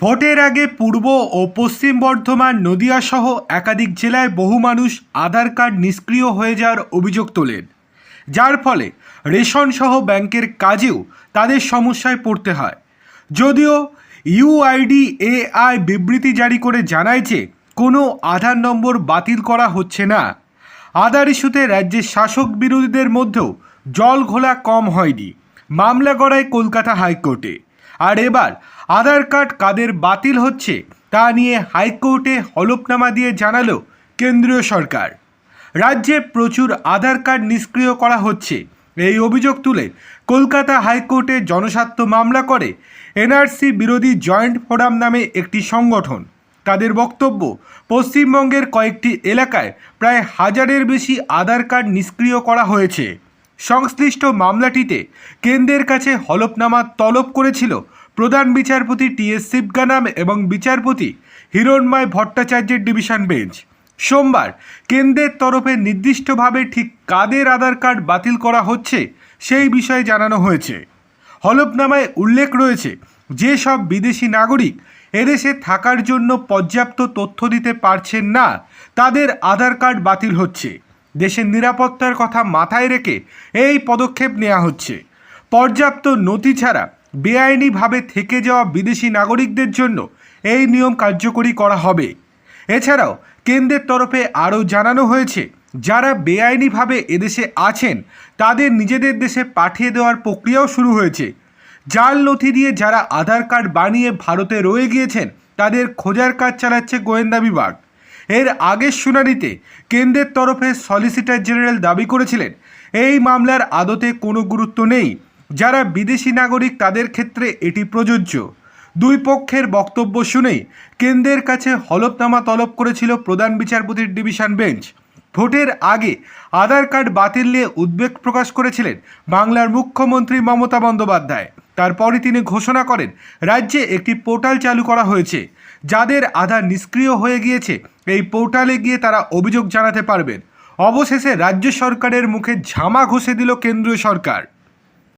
ভোটের আগে পূর্ব ও পশ্চিম বর্ধমান, নদিয়া সহ একাধিক জেলায় বহু মানুষ আধার কার্ড নিষ্ক্রিয় হয়ে যাওয়ার অভিযোগ তোলেন। যার ফলে রেশন সহ ব্যাংকের কাজেও তাদের সমস্যায় পড়তে হয়। যদিও ইউআইডি এআই বিবৃতি জারি করে জানায় যে, কোনো আধার নম্বর বাতিল করা হচ্ছে না। আধার ইস্যুতে রাজ্যের শাসক বিরোধীদের মধ্যেও জল ঘোলা কম হয়নি। মামলা গড়ায় কলকাতা হাইকোর্টে। আর এবার আধার কার্ড কাদের বাতিল হচ্ছে তা নিয়ে হাইকোর্টে হলফনামা দিয়ে জানালো কেন্দ্রীয় সরকার। রাজ্যে প্রচুর আধার কার্ড নিষ্ক্রিয় করা হচ্ছে। এই অভিযোগ তুলে কলকাতা হাইকোর্টে জনস্বার্থ মামলা করে এনআরসি বিরোধী জয়েন্ট ফোরাম নামে একটি সংগঠন। তাদের বক্তব্য, পশ্চিমবঙ্গের কয়েকটি এলাকায় প্রায় হাজারের বেশি আধার কার্ড নিষ্ক্রিয় করা হয়েছে। সংশ্লিষ্ট মামলাটিতে কেন্দ্রের কাছে হলফনামা তলব করেছিল প্রধান বিচারপতি টি এস শিবগানাম এবং বিচারপতি হিরণময় ভট্টাচার্যের ডিভিশন বেঞ্চ। সোমবার কেন্দ্রের তরফে নির্দিষ্টভাবে ঠিক কাদের আধার কার্ড বাতিল করা হচ্ছে সেই বিষয়ে জানানো হয়েছে। হলফনামায় উল্লেখ রয়েছে যে সব বিদেশি নাগরিক এদেশে থাকার জন্য পর্যাপ্ত তথ্য দিতে পারছেন না, তাদের আধার কার্ড বাতিল হচ্ছে। দেশের নিরাপত্তার কথা মাথায় রেখে এই পদক্ষেপ নেওয়া হচ্ছে। পর্যাপ্ত নথি ছাড়া বেআইনিভাবে থেকে যাওয়া বিদেশি নাগরিকদের জন্য এই নিয়ম কার্যকরী করা হবে। এছাড়াও কেন্দ্রের তরফে আরও জানানো হয়েছে, যারা বেআইনিভাবে এদেশে আছেন, তাদের নিজেদের দেশে পাঠিয়ে দেওয়ার প্রক্রিয়াও শুরু হয়েছে। জাল নথি দিয়ে যারা আধার কার্ড বানিয়ে ভারতে রয়ে গিয়েছেন, তাদের খোঁজার কাজ চালাচ্ছে গোয়েন্দা বিভাগ। এর আগের শুনানিতে কেন্দ্রের তরফে সলিসিটর জেনারেল দাবি করেছিলেন, এই মামলার আদতে কোনো গুরুত্ব নেই। যারা বিদেশি নাগরিক, তাদের ক্ষেত্রে এটি প্রযোজ্য। দুই পক্ষের বক্তব্য শুনেই কেন্দ্রের কাছে হলফনামা তলব করেছিল প্রধান বিচারপতির ডিভিশন বেঞ্চ। ভোটের আগে আধার কার্ড বাতিল নিয়ে উদ্বেগ প্রকাশ করেছিলেন বাংলার মুখ্যমন্ত্রী মমতা বন্দ্যোপাধ্যায়। তারপরই তিনি ঘোষণা করেন, রাজ্যে একটি পোর্টাল চালু করা হয়েছে। যাদের আধার নিষ্ক্রিয় হয়ে গিয়েছে, এই পোর্টালে গিয়ে তারা অভিযোগ জানাতে পারবেন। অবশেষে রাজ্য সরকারের মুখে ঝামা ঘষে দিল কেন্দ্রীয় সরকার।